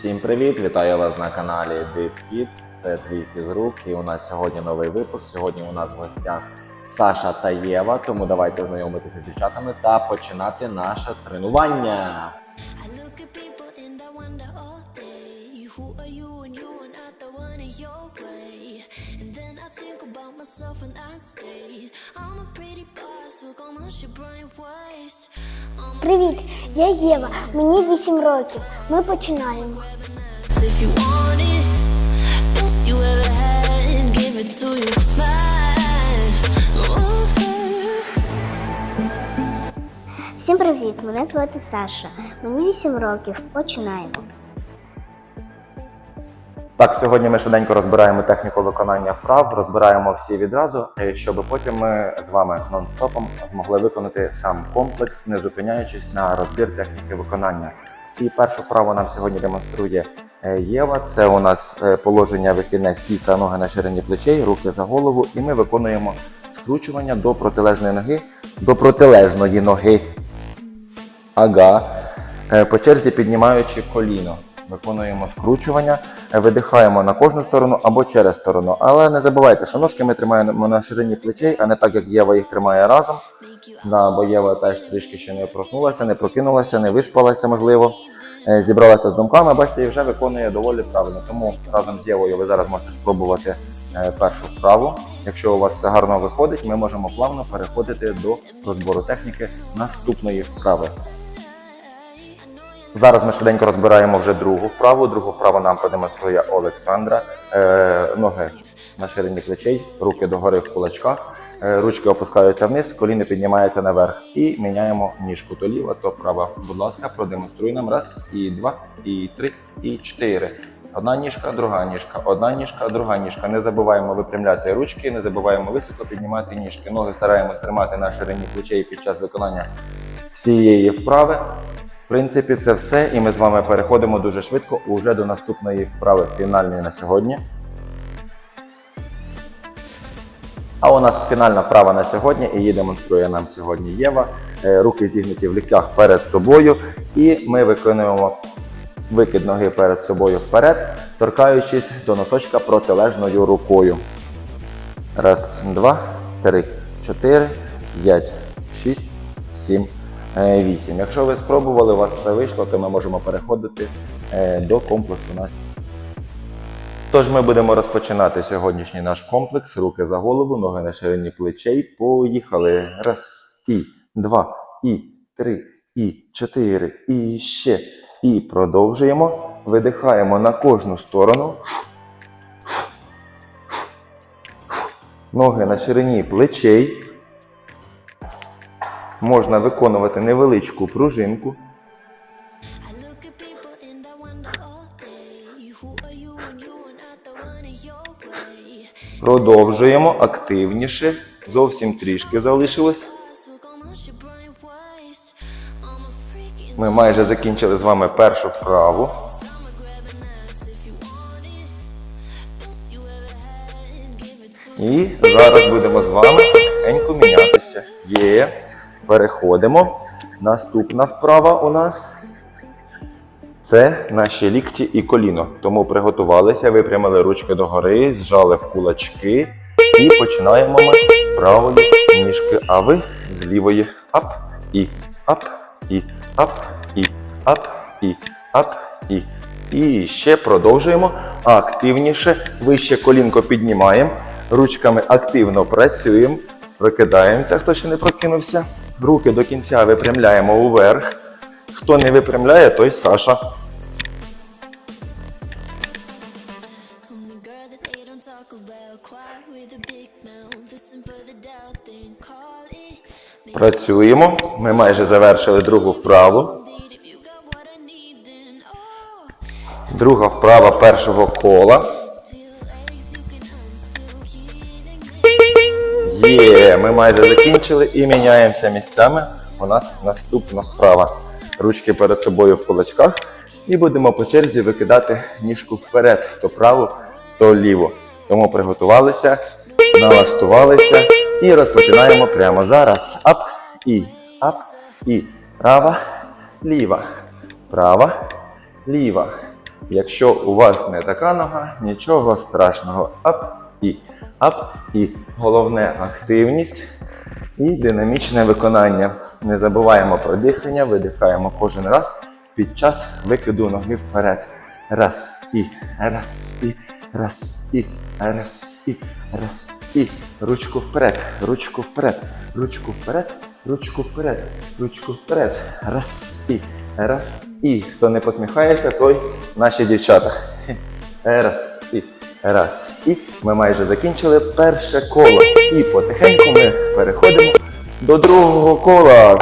Всім привіт! Вітаю вас на каналі DitFit. Це твій фізрук. І у нас сьогодні новий випуск. Сьогодні у нас в гостях Саша та Єва. Тому давайте знайомитися з дівчатами та починати наше тренування. I'm a pretty boss, Привіт, я Єва. Мені 8 років. Ми починаємо. Всім привіт! Мене звати Саша. Мені 8 років. Починаємо. Так, сьогодні ми швиденько розбираємо техніку виконання вправ, розбираємо всі відразу, е, щоб потім ми з вами нон-стопом змогли виконати сам комплекс, не зупиняючись на розбір техніки виконання. І першу вправу нам сьогодні демонструє е, Єва. Це у нас е, положення вихідне стійка, ноги на ширині плечей, руки за голову, і ми виконуємо скручування до протилежної ноги, до протилежної ноги. Ага. По черзі піднімаючи коліно. Виконуємо скручування, видихаємо на кожну сторону або через сторону. Але не забувайте, що ножки ми тримаємо на ширині плечей, а не так, як Єва їх тримає разом. Да, бо Єва теж трішки ще не проснулася, не прокинулася, не виспалася, можливо. Е, Зібралася з думками, бачите, і вже виконує доволі правильно. Тому разом з Євою ви зараз можете спробувати е, першу вправу. Якщо у вас все гарно виходить, ми можемо плавно переходити до розбору техніки наступної вправи. Зараз ми швиденько розбираємо вже другу вправу. Другу вправу нам продемонструє Олександра. Е, ноги на ширині плечей, руки догори в кулачках, е, ручки опускаються вниз, коліни піднімаються наверх. І міняємо ніжку то ліва, то права. Будь ласка, продемонструй нам. Раз, і два, і три, і чотири. Одна ніжка, друга ніжка, одна ніжка, друга ніжка. Не забуваємо випрямляти ручки, не забуваємо високо піднімати ніжки. Ноги стараємось тримати на ширині плечей під час виконання всієї вправи. Принципі, це все, і ми з вами переходимо дуже швидко уже до наступної вправи фінальної на сьогодні. А у нас фінальна вправа на сьогодні, і її демонструє нам сьогодні Єва. Е, Руки зігнуті в ліктях перед собою, і ми виконуємо викид ноги перед собою вперед, торкаючись до носочка протилежною рукою. Раз, два, три, чотири, п'ять, шість, сім, е, вісім. Якщо ви спробували, у вас все вийшло, то ми можемо переходити е, до комплексу. Тож ми будемо розпочинати сьогоднішній наш комплекс. Руки за голову, ноги на ширині плечей. Поїхали. Раз, і два, і три, і чотири, і ще. І продовжуємо. Видихаємо на кожну сторону. Ноги на ширині плечей. Можна виконувати невеличку пружинку. Продовжуємо активніше. Зовсім трішки залишилось. Ми майже закінчили з вами першу вправу. І зараз будемо з вами потихеньку мінятися. Є. Переходимо. Наступна вправа у нас це наші лікті і коліно. Тому приготувалися, випрямили ручки догори, зжали в кулачки і починаємо ми з правої ніжки, а ви з лівої. Ап і ап, і ап, і ап, і ап, і. І ще продовжуємо активніше. Вище колінко піднімаємо. Ручками активно працюємо. Прокидаємося, хто ще не прокинувся. Руки до кінця випрямляємо уверх. Хто не випрямляє, той Саша. Працюємо. Ми майже завершили другу вправу. Oh Друга вправа першого кола. Є, ми майже закінчили і міняємося місцями. У нас наступна вправа. Ручки перед собою в кулачках. І будемо по черзі викидати ніжку вперед, то праву, то ліву. Тому приготувалися, налаштувалися і розпочинаємо прямо зараз. Ап і ап і права, ліва, права, ліва, Якщо у вас не така нога, нічого страшного. Ап і ап і головне активність і динамічне виконання. Не забуваємо про дихання, видихаємо кожен раз під час викиду ноги вперед. Раз і раз і раз і раз і раз і ручку вперед, ручку вперед, ручку вперед, ручку вперед, ручку вперед. Раз і раз і. Хто не посміхається, той наші дівчата. Раз і раз і. Ми майже закінчили перше коло. І потихеньку ми переходимо до другого кола.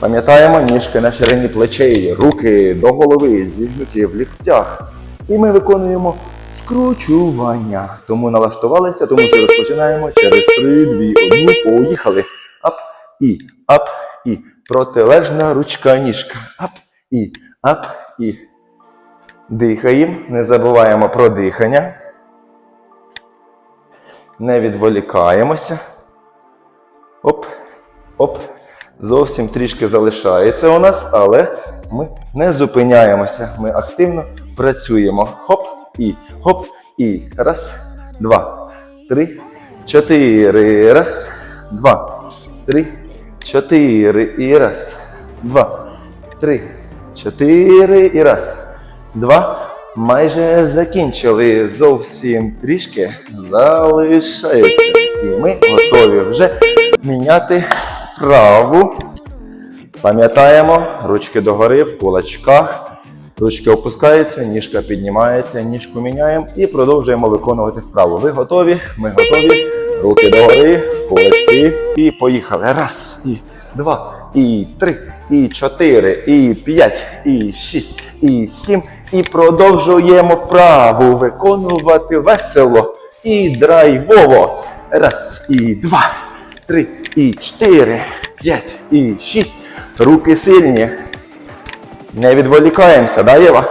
Пам'ятаємо ніжки на ширині плечей, руки до голови, зігнуті в ліктях. І ми виконуємо скручування. Тому налаштувалися, тому що розпочинаємо через 3, 2, 1. Поїхали. Ап і ап і. Протилежна ручка ніжка. Ап і ап і. Дихаємо. Не забуваємо про дихання. Не відволікаємося. Оп, оп. Зовсім трішки залишається у нас, але ми не зупиняємося. Ми активно працюємо. Хоп і хоп і. Раз, два, три, чотири. Раз, два, три, чотири. І раз, два, три, чотири. І раз, два. Майже закінчили. Зовсім трішки залишається. І ми готові вже міняти праву. Пам'ятаємо, ручки догори в кулачках. Ручки опускаються, ніжка піднімається, ніжку міняємо і продовжуємо виконувати вправу. Ви готові? Ми готові. Руки догори, кулачки. І поїхали. Раз, і два, і три, і чотири, і п'ять, і шість, і сім. І продовжуємо вправу виконувати весело і драйвово. Раз, і два, три, і чотири, п'ять, і шість. Руки сильні. Не відволікаємося, да, Єва?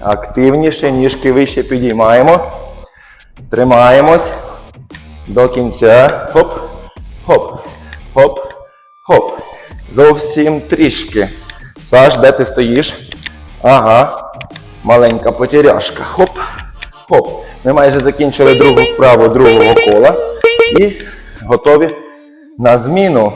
Активніше, ніжки вище підіймаємо. Тримаємось до кінця. Хоп, хоп, хоп, хоп. Зовсім трішки. Саш, де ти стоїш? Ага. Маленька потеряшка. Хоп, хоп. Ми майже закінчили другу вправу другого кола. І готові на зміну.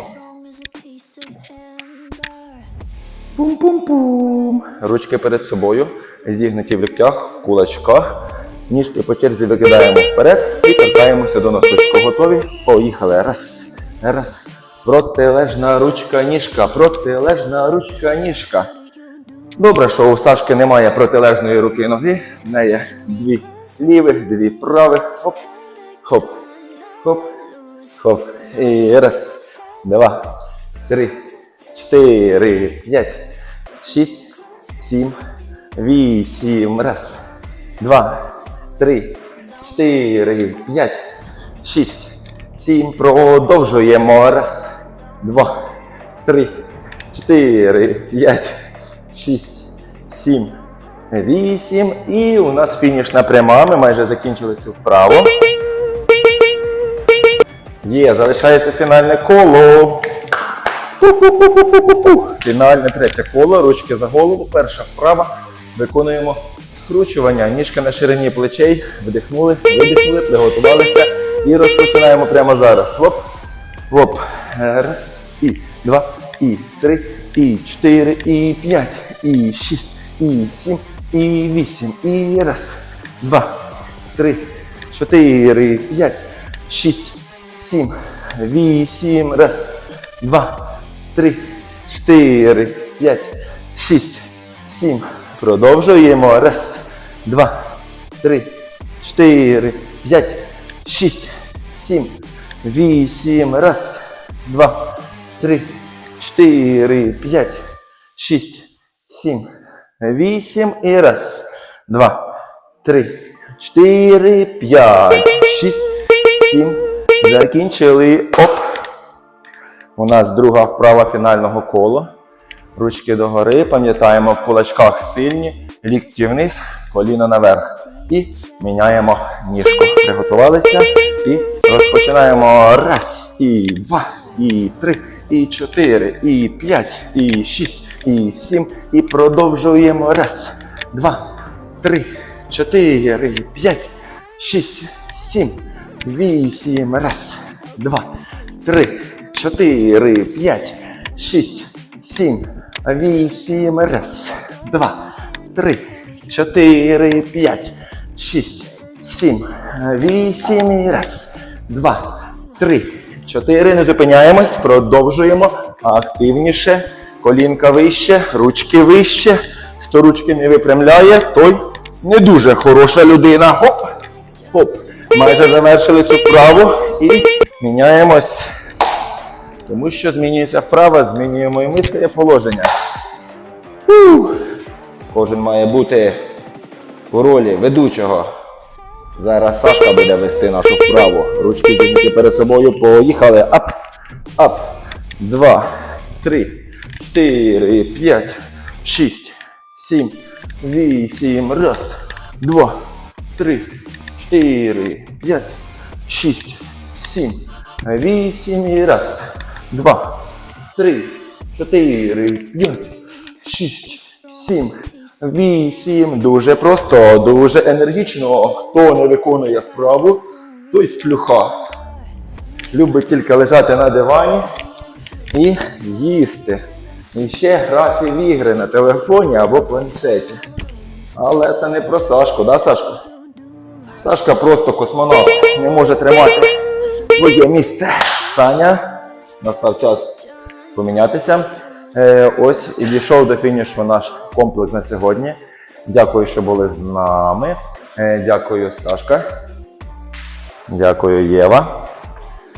Пум-пум-пум. Ручки перед собою, зігнуті в ліктях, в кулачках. Ніжки по черзі викидаємо вперед і торкаємося до носочку. Готові? Поїхали. Раз, раз. Протилежна ручка, ніжка, протилежна ручка, ніжка. Добре, що у Сашки немає протилежної руки ноги. В неї дві лівих, дві правих. Хоп, хоп, хоп, хоп. І раз, два, три, чотири, п'ять, шість, сім, вісім. Раз, два, три, чотири, п'ять, шість, сім. Продовжуємо. Раз, два, три, чотири, п'ять, шість, сім, вісім. І у нас фінішна пряма. Ми майже закінчили цю вправу. Є, залишається фінальне коло. Фінальне третє коло, ручки за голову, перша вправа. Виконуємо скручування. Ніжка на ширині плечей. Вдихнули, видихнули, приготувалися. І розпочинаємо прямо зараз. Хоп. Хоп. Раз, і два, і три, і чотири, і п'ять, і шість, і сім, і вісім. І раз, два, три, чотири, п'ять, шість, сім, вісім. Раз, два, три, чотири, п'ять, шість, сім. Продовжуємо. Раз, два, три, чотири, п'ять, шість, сім, вісім. Раз, два, три, чотири, п'ять, шість, сім, вісім. І раз, два, три, чотири, п'ять, шість, сім. Закінчили. Оп. У нас друга вправа фінального кола. Ручки догори, пам'ятаємо в кулачках сильні, лікті вниз, коліна наверх. І міняємо ніжку. Приготувалися і розпочинаємо. Раз, і два, і три, і чотири, і п'ять, і шість, і сім. І продовжуємо. Раз, два, три, чотири, п'ять, шість, сім, вісім. Раз, два, три, чотири, п'ять, шість, сім, вісім. Раз, два, три, чотири, п'ять, шість, сім, вісім. Раз, два, три, чотири. Не зупиняємось, продовжуємо активніше. Колінка вище, ручки вище. Хто ручки не випрямляє, той не дуже хороша людина. Хоп, хоп. Майже завершили цю вправу і міняємось. Тому що змінюється вправа, змінюємо і ми положення. Фух. Кожен має бути у ролі ведучого. Зараз Сашка буде вести нашу вправу. Ручки зігнуті перед собою. Поїхали. Ап, ап. Два, три, чотири, п'ять, шість, сім, вісім. Раз, два, три, чотири, п'ять, шість, сім, вісім. І раз, два, три, чотири, п'ять, шість, сім, вісім. Дуже просто, дуже енергічно. Хто не виконує вправу, той сплюха. Любить тільки лежати на дивані і їсти. І ще грати в ігри на телефоні або планшеті. Але це не про Сашку, да, Сашко? Сашка просто космонавт, не може тримати своє місце. Саня, настав час помінятися. Е, ось і дійшов до фінішу наш комплекс на сьогодні. Дякую, що були з нами. Е, дякую, Сашка. Дякую, Єва.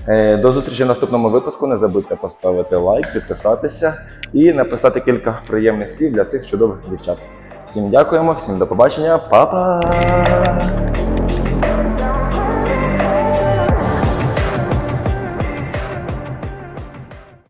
Е, До зустрічі в наступному випуску. Не забудьте поставити лайк, підписатися і написати кілька приємних слів для цих чудових дівчат. Всім дякуємо, всім до побачення, Па-па!